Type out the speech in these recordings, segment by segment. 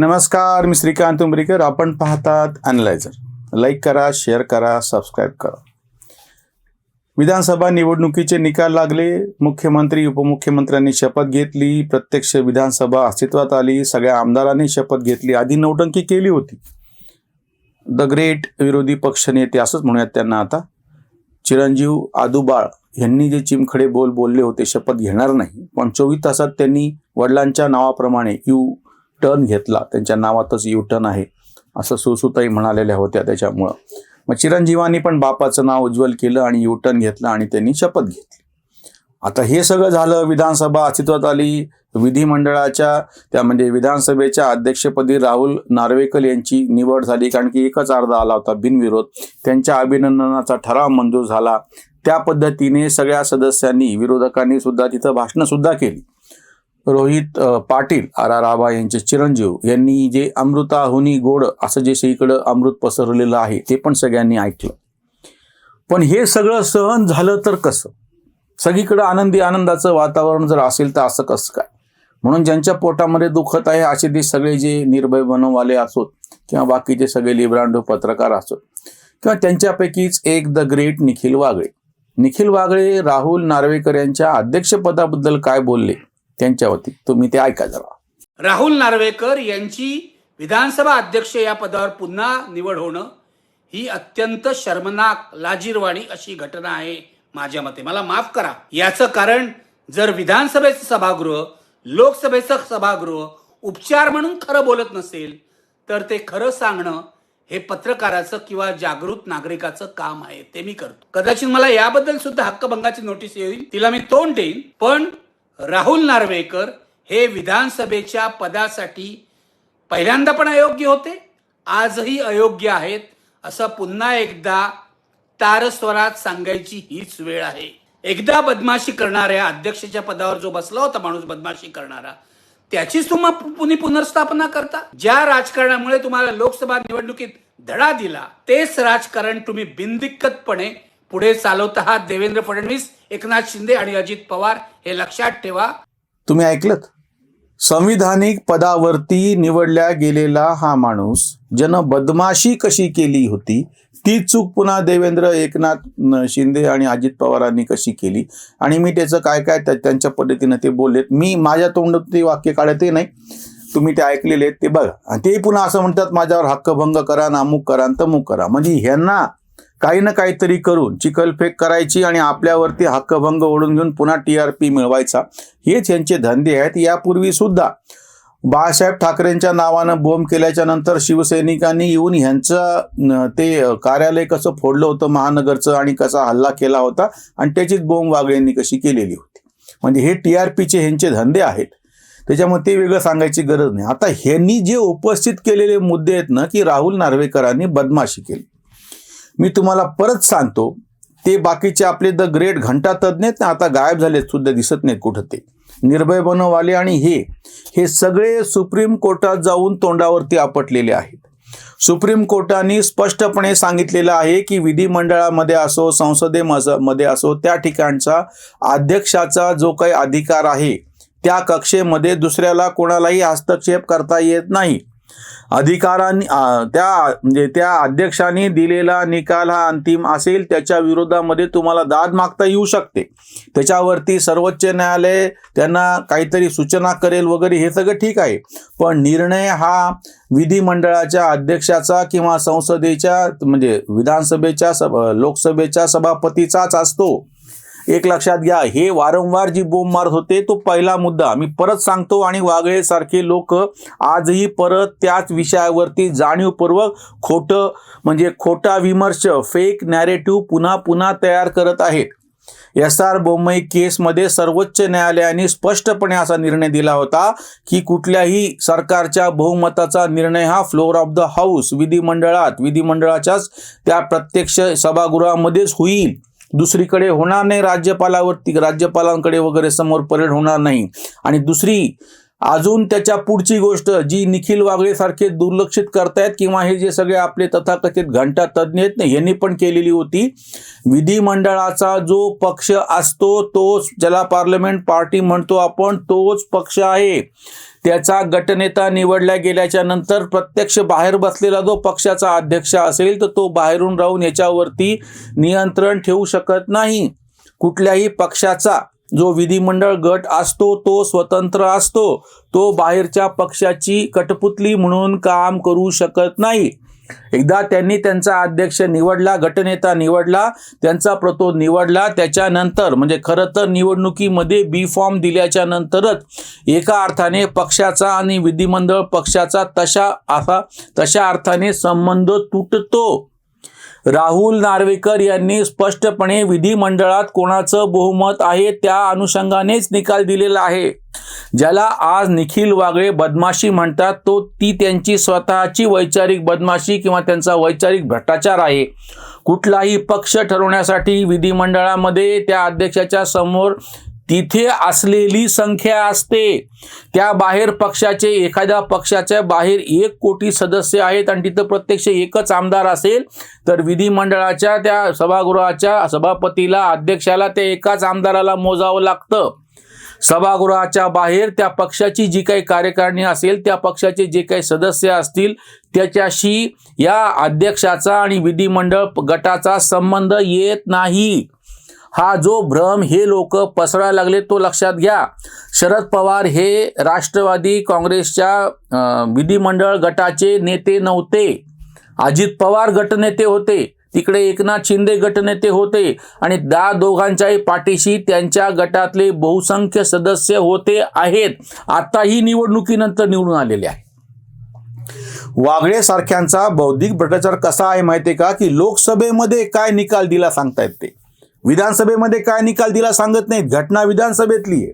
नमस्कार मी श्रीकांत उंबरीकर. आपण पाहतात अनलायझर लाईक करा शेअर करा सबस्क्राईब करा. विधानसभा निवडणुकीचे निकाल लागले. मुख्यमंत्री उपमुख्यमंत्र्यांनी शपथ घेतली. प्रत्यक्ष विधानसभा अस्तित्वात आली. सगळ्या आमदारांनी शपथ घेतली. आधी नौटंकी केली होती. द ग्रेट विरोधी पक्षनेते असंच म्हणूयात त्यांना आता. चिरंजीव आदुबाळ यांनी जे चिमखडे बोल बोलले होते शपथ घेणार नाही. पण चोवीस तासात त्यांनी वडिलांच्या नावाप्रमाणे यू टर्न घेतला. त्यांच्या नावातच यू टर्न आहे. असं सुसुताई म्हणालेल्या होत्या त्याच्यामुळं. मग चिरंजीवांनी पण बापाचं नाव उज्ज्वल केलं आणि यू टर्न घेतलं आणि त्यांनी शपथ घेतली. आता हे सगळं झालं विधानसभा अस्तित्वात आली. विधिमंडळाच्या त्या म्हणजे विधानसभेच्या अध्यक्षपदी राहुल नार्वेकर यांची निवड झाली. कारण की एकच अर्ज आला होता बिनविरोध. त्यांच्या अभिनंदनाचा ठराव मंजूर झाला. त्या पद्धतीने सगळ्या सदस्यांनी विरोधकांनी सुद्धा तिथं भाषणं सुद्धा केली. रोहित पाटील आर आर आबा यांचे चिरंजीव यांनी जे अमृताहुनी गोड असं जे सगळीकडं अमृत पसरलेलं आहे ते पण सगळ्यांनी ऐकलं. पण हे सगळं सहन झालं तर कसं? सगळीकडं आनंदी आनंदाचं वातावरण जर असेल तर असं कसं काय? म्हणून ज्यांच्या पोटामध्ये दुखत आहे असे ते सगळे जे निर्भय बनववाले असोत किंवा बाकीचे सगळे लिब्रांडो पत्रकार असोत किंवा त्यांच्यापैकीच एक द ग्रेट निखिल वागळे. निखिल वागळे राहुल नार्वेकर यांच्या अध्यक्षपदाबद्दल काय बोलले? त्यांच्यावरती. तुम्ही ते ऐका जरा. राहुल नार्वेकर यांची विधानसभा अध्यक्ष या पदावर पुन्हा निवड होणं ही अत्यंत शर्मनाक लाजीरवाणी अशी घटना आहे माझ्या मते. मला माफ करा. याचं कारण जर विधानसभेचं सभागृह लोकसभेचं सभागृह उपचार म्हणून खरं बोलत नसेल तर ते खरं सांगणं हे पत्रकाराचं किंवा जागृत नागरिकाचं काम आहे. ते मी करतो. कदाचित मला याबद्दल सुद्धा हक्कभंगाची नोटीस येईल. तिला मी तोंड देईन. पण राहुल नार्वेकर हे विधानसभेच्या पदासाठी पहिल्यांदा पण अयोग्य होते आजही अयोग्य आहेत असं पुन्हा एकदा तारस्वरात सांगायची हीच वेळ आहे. एकदा बदमाशी करणाऱ्या अध्यक्षाच्या पदावर जो बसला होता माणूस बदमाशी करणारा त्याचीच तुम्हा पुन्हा पुनर्स्थापना करता? ज्या राजकारणामुळे तुम्हाला लोकसभा निवडणुकीत धडा दिला तेच राजकारण तुम्ही बिनदिक्कतपणे पुढे चालवत आहात देवेंद्र फडणवीस एकनाथ शिंदे आणि अजित पवार. हे लक्षात ठेवा. तुम्ही ऐकलत? संविधानिक पदावरती निवडल्या गेलेला हा माणूस ज्यानं बदमाशी कशी केली होती ती चूक पुन्हा देवेंद्र एकनाथ शिंदे आणि अजित पवारांनी कशी केली? आणि मी त्याचं काय काय त्या- त्यांच्या पद्धतीनं ते बोललेत. मी माझ्या तोंडात ते वाक्य काढतही नाही. तुम्ही ते ऐकलेले आहेत ते बघा. आणि ते पुन्हा असं म्हणतात माझ्यावर हक्कभंग करा नामुक करा तमुक करा. म्हणजे ह्यांना काही ना काहीतरी करून चिकलफेक करायची आणि आपल्यावरती हक्कभंग ओढून घेऊन पुन्हा टी आर पी मिळवायचा. हेच यांचे धंदे आहेत. यापूर्वी सुद्धा बाळासाहेब ठाकरेंच्या नावानं बोंब केल्याच्यानंतर शिवसैनिकांनी येऊन ह्यांचं ते कार्यालय कसं फोडलं होतं महानगरचं आणि कसा हल्ला केला होता आणि त्याचीच बोंब वागळ्यांनी कशी केलेली होती. म्हणजे हे टी आर पीचे ह्यांचे धंदे आहेत. त्याच्यामुळे ते वेगळं सांगायची गरज नाही. आता ह्यांनी जे उपस्थित केलेले मुद्दे आहेत ना की राहुल नार्वेकरांनी बदमाशी केली. मी तुम्हाला परत सांगतो ते बाकीचे आपले द ग्रेट घंटा तज्ज्ञ आहेत ना आता गायब झालेत सुद्धा दिसत नाहीत कुठं ते निर्भय बनववाले आणि हे हे सगळे सुप्रीम कोर्टात जाऊन तोंडावरती आपटलेले आहेत. सुप्रीम कोर्टाने स्पष्टपणे सांगितलेलं आहे की विधिमंडळामध्ये असो संसदेमध्ये असो त्या ठिकाणचा अध्यक्षाचा जो काही अधिकार आहे त्या कक्षेमध्ये दुसऱ्याला कोणालाही हस्तक्षेप करता येत नाही. अधिकारांनी त्या म्हणजे त्या अध्यक्षांनी दिलेला निकाल हा अंतिम असेल त्याच्या विरोधामध्ये तुम्हाला दाद मागता येऊ शकते. त्याच्यावरती सर्वोच्च न्यायालय त्यांना काहीतरी सूचना करेल वगैरे हे सगळं ठीक आहे. पण निर्णय हा विधिमंडळाच्या अध्यक्षाचा किंवा संसदेच्या म्हणजे विधानसभेच्या सभ लोकसभेच्या सभापतीचाच असतो. एक लक्षात घ्या हे वारंवार जी बोंब मारत होते तो पहिला मुद्दा. मी परत सांगतो आणि वागळेसारखे लोक आजही परत त्याच विषयावरती जाणीवपूर्वक खोटं म्हणजे खोटा विमर्श फेक नॅरेटिव्ह पुन्हा पुन्हा तयार करत आहेत. एस आर बोम्मई केसमध्ये सर्वोच्च न्यायालयाने स्पष्टपणे असा निर्णय दिला होता की कुठल्याही सरकारच्या बहुमताचा निर्णय हा फ्लोअर ऑफ द हाऊस विधिमंडळात विधिमंडळाच्याच त्या प्रत्यक्ष सभागृहामध्येच होईल. दुसरीकडे होणार नाही राज्यपालावरती राज्यपालांकडे वगैरे समोर परेड होणार नाही. आणि दुसरी अजून त्याच्या पुढची गोष्ट जी निखिल वागळे सारखे दुर्लक्षित करतायत किंवा हे जे सगळे आपले तथाकथित घंटा तज्ज्ञ आहेत ना यांनी पण केलेली होती. विधिमंडळाचा जो पक्ष असतो तोच ज्याला पार्लमेंट पार्टी म्हणतो आपण तोच पक्ष आहे. त्याचा गटनेता निवडल्या गेल्याच्यानंतर प्रत्यक्ष बाहेर बसलेला जो पक्षाचा अध्यक्ष असेल तर तो बाहेरून राहून याच्यावरती नियंत्रण ठेवू शकत नाही. कुठल्याही पक्षाचा जो विधिमंडळ गट असतो तो स्वतंत्र असतो. तो बाहेरच्या पक्षाची कठपुतली म्हणून काम करू शकत नाही. एकदा त्यांनी त्यांचा अध्यक्ष निवडला गटनेता निवडला त्यांचा प्रतो निवडला त्याच्यानंतर म्हणजे खरं तर निवडणुकीमध्ये बी फॉर्म दिल्याच्या नंतरच एका अर्थाने पक्षाचा आणि विधिमंडळ पक्षाचा तशा असा तशा अर्थाने संबंध तुटतो. राहुल नार्वेकर यांनी स्पष्टपणे विधिमंडळात कोणाचं बहुमत आहे त्या अनुषंगानेच निकाल दिलेला आहे. ज्याला आज निखिल वागळे बदमाशी म्हणतात तो ती त्यांची स्वतःची वैचारिक बदमाशी किंवा त्यांचा वैचारिक भ्रष्टाचार आहे. कुठलाही पक्ष ठरवण्यासाठी विधिमंडळामध्ये त्या अध्यक्षाच्या समोर तिथे असलेली संख्या असते. त्या बाहेर पक्षाचे एखाद्या पक्षाच्या बाहेर एक कोटी सदस्य आहेत आणि तिथं प्रत्यक्ष एकच आमदार असेल तर विधिमंडळाच्या त्या सभागृहाच्या सभापतीला अध्यक्षाला त्या एकाच आमदाराला मोजावं लागतं. सभागृहाच्या बाहेर त्या पक्षाची जी काही कार्यकारिणी असेल त्या पक्षाचे जे काही सदस्य असतील त्याच्याशी या अध्यक्षाचा आणि विधिमंडळ गटाचा संबंध येत नाही. हा जो भ्रम हे लोक पसरायला लागले तो लक्षात घ्या. शरद पवार हे राष्ट्रवादी काँग्रेसच्या विधिमंडळ गटाचे नेते नव्हते. अजित पवार गटनेते होते. तिकडे एकनाथ शिंदे गटनेते होते. आणि त्या दोघांच्याही पाठीशी त्यांच्या गटातले बहुसंख्य सदस्य होते आहेत. आताही निवडणुकीनंतर निवडून आलेले आहे. वागळे सारख्यांचा बौद्धिक भ्रष्टाचार कसा आहे माहितीये का? की लोकसभेमध्ये काय निकाल दिला सांगतायत ते. विधानसभेमध्ये काय निकाल दिला सांगत नाहीत. घटना विधानसभेतली आहे.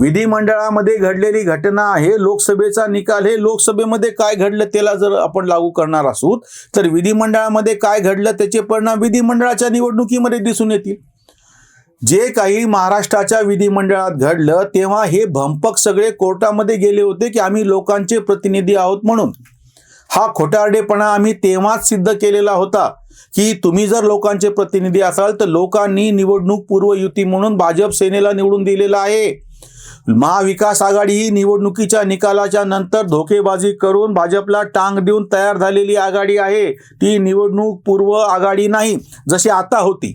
विधिमंडळामध्ये घडलेली घटना आहे. लोकसभेचा निकाल हे लोकसभेमध्ये काय घडलं त्याला जर आपण लागू करणार असू तर विधिमंडळामध्ये काय घडलं त्याचे परिणाम विधिमंडळाच्या निवडणुकीमध्ये दिसून येतील. जे काही महाराष्ट्राच्या विधिमंडळात घडलं तेव्हा हे भंपक सगळे कोर्टामध्ये गेले होते की आम्ही लोकांचे प्रतिनिधी आहोत म्हणून. हा खोटारडेपणा आम्ही तेव्हाच सिद्ध केलेला होता की तुम्ही जर लोकांचे प्रतिनिधी असाल तर लोकांनी निवडणूक पूर्व युती म्हणून भाजप सेनेला निवडून दिलेला आहे. महाविकास आघाडी ही निवडणुकीच्या निकालाच्या नंतर धोकेबाजी करून भाजपला टांग देऊन तयार झालेली आघाडी आहे. ती निवडणूक पूर्व आघाडी नाही जशी आता होती.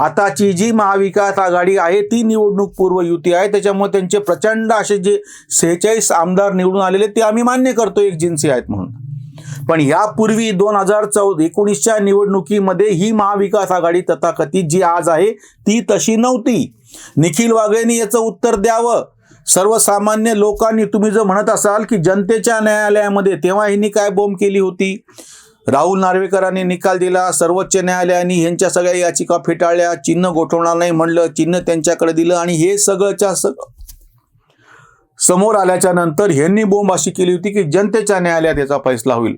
आताची जी महाविकास आघाडी आहे ती निवडणूक पूर्व युती आहे. त्याच्यामुळे त्यांचे प्रचंड असे जे सेहेचाळीस आमदार निवडून आलेले ते आम्ही मान्य करतो एक जिन्सी आहेत म्हणून. पण यापूर्वी दोन हजार चौदा एकोणीसच्या निवडणुकीमध्ये ही महाविकास आघाडी तथाकथित जी आज आहे ती तशी नव्हती. निखिल वागळेंनी याचं उत्तर द्यावं. सर्वसामान्य लोकांनी तुम्ही जर म्हणत असाल की जनतेच्या न्यायालयामध्ये तेव्हा ह्यांनी काय बोंब केली होती? राहुल नार्वेकरांनी निकाल दिला सर्वोच्च न्यायालयाने ह्यांच्या सगळ्या याचिका फेटाळल्या चिन्ह गोठवणार नाही म्हणलं चिन्ह त्यांच्याकडे दिलं आणि हे सगळंच्या सगळं. समोर आल्याच्यानंतर ह्यांनी बोंब अशी केली होती की जनतेच्या न्यायालयात याचा फैसला होईल.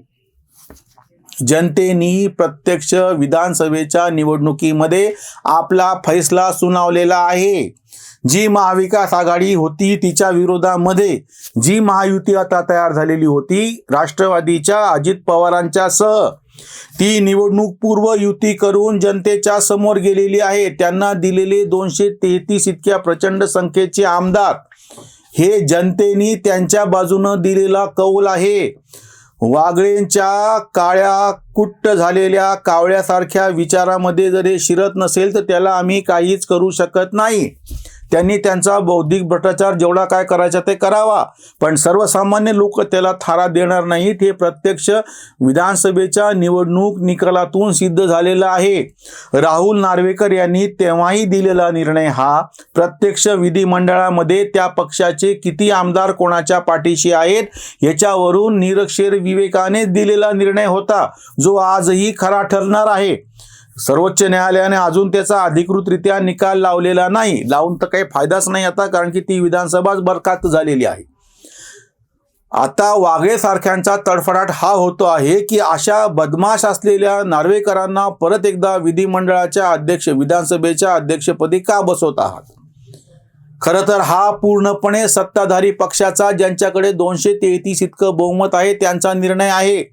जनतेनी प्रत्यक्ष विधानसभेच्या निवडणुकीमध्ये आपला फैसला सुनावलेला आहे. जी महाविकास आघाडी होती तिच्या विरोधामध्ये जी महायुती आता तयार झालेली होती राष्ट्रवादीच्या अजित पवारांच्या सह ती निवडणूक पूर्व युती करून जनतेच्या समोर गेलेली आहे. त्यांना दिलेले दोनशे तेहतीस इतक्या प्रचंड संख्येचे आमदार. हे जनतेने त्यांच्या बाजूनं दिलेला कौल आहे. वागळेंच्या काळ्या कुट्ट झालेल्या कावळ्यासारख्या विचारामध्ये जर हे शिरत नसेल तर त्याला आम्ही काहीच करू शकत नाही. त्यांनी त्यांचा बौद्धिक भ्रष्टाचार जेवढा काय करायचा ते करावा. पण सर्वसामान्य लोक त्याला थारा देणार नाहीत. हे प्रत्यक्ष विधानसभेच्या निवडणूक निकालातून सिद्ध झालेलं आहे. राहुल नार्वेकर यांनी तेव्हाही दिलेला निर्णय हा प्रत्यक्ष विधिमंडळामध्ये त्या पक्षाचे किती आमदार कोणाच्या पाठीशी आहेत याच्यावरून निरक्षर विवेकाने दिलेला निर्णय होता जो आजही खरा ठरणार आहे. सर्वोच्च न्यायालयाने अजून त्याचा अधिकृतरित्या निकाल लावलेला नाही. लावून तर काही फायदाच नाही आता कारण की ती विधानसभाच बरखास्त झालेली आहे. आता वाघे सारख्यांचा तडफडाट हा होतो आहे की अशा बदमाश असलेल्या नार्वेकरांना परत एकदा विधिमंडळाच्या अध्यक्ष विधानसभेच्या अध्यक्षपदी का बसवत आहात? खरं तर हा पूर्णपणे सत्ताधारी पक्षाचा ज्यांच्याकडे दोनशे तेहतीस इतकं बहुमत आहे त्यांचा निर्णय आहे.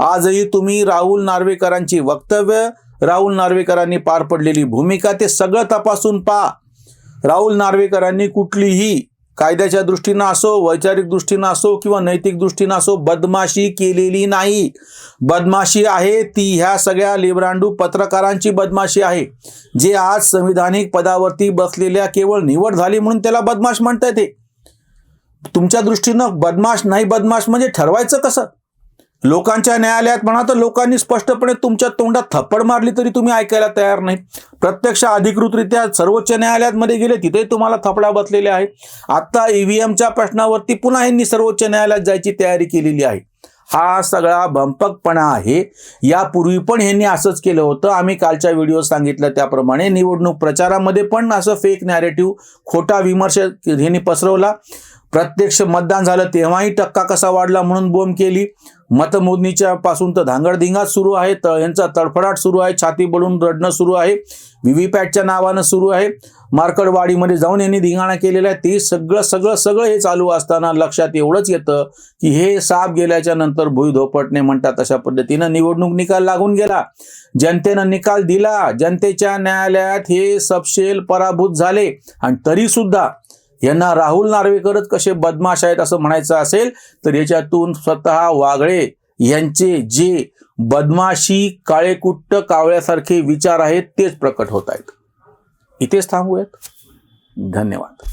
आजही तुम्ही राहुल नार्वेकरांची वक्तव्य राहुल नार्वेकरांनी पार पडलेली भूमिका ते सगळं तपासून पहा राहुल नार्वेकरांनी कुठलीही कायद्याच्या दृष्टीनं असो वैचारिक दृष्टीनं असो किंवा नैतिक दृष्टीनं असो बदमाशी केलेली नाही. बदमाशी आहे ती ह्या सगळ्या लिब्रांडू पत्रकारांची बदमाशी आहे. जे आज संविधानिक पदावरती बसलेल्या केवळ निवड झाली म्हणून त्याला बदमाश म्हणता येते तुमच्या दृष्टीनं बदमाश नाही बदमाश म्हणजे ठरवायचं कसं? लोकांच्या न्यायालयात म्हणा तर लोकांनी स्पष्टपणे तुमच्या तोंडात थप्पड मारली तरी तुम्ही ऐकायला तयार नाही. प्रत्यक्ष अधिकृतरित्या सर्वोच्च न्यायालयामध्ये गेले तिथे तुम्हाला थपडा बसलेले आहे. आत्ता ईव्हीएमच्या प्रश्नावरती पुन्हा यांनी सर्वोच्च न्यायालयात जायची तयारी केलेली आहे. हा सगळा भंपकपणा आहे. यापूर्वी पण ह्यांनी असंच केलं होतं. आम्ही कालच्या व्हिडिओ सांगितलं त्याप्रमाणे निवडणूक प्रचारामध्ये पण असं फेक नॅरेटिव्ह खोटा विमर्श ह्यांनी पसरवला. प्रत्यक्ष मतदान झालं तेव्हाही टक्का कसा वाढला म्हणून बोंब केली. मतमोजणीच्या पासून तर धांगडधिंगाच सुरू आहे त यांचा तडफडाट सुरू आहे छाती बळून रडणं सुरू आहे व्हीव्हीपॅटच्या नावानं सुरू आहे. मार्कडवाडीमध्ये जाऊन यांनी धिंगाणा केलेला आहे. ते सगळं सगळं सगळं हे चालू असताना लक्षात एवढंच येतं की हे साप गेल्याच्यानंतर भुई धोपटणे म्हणतात तशा पद्धतीनं निवडणूक निकाल लागून गेला. जनतेनं निकाल दिला. जनतेच्या न्यायालयात हे सपशेल पराभूत झाले. आणि तरी सुद्धा यांना राहुल नार्वेकरच कसे बदमाश आहेत असं म्हणायचं असेल तर याच्यातून स्वतः वागळे यांचे जे बदमाशी काळेकुट्ट कावळ्यासारखे विचार आहेत तेच प्रकट होत आहेत. इथेच थांबूयात. धन्यवाद.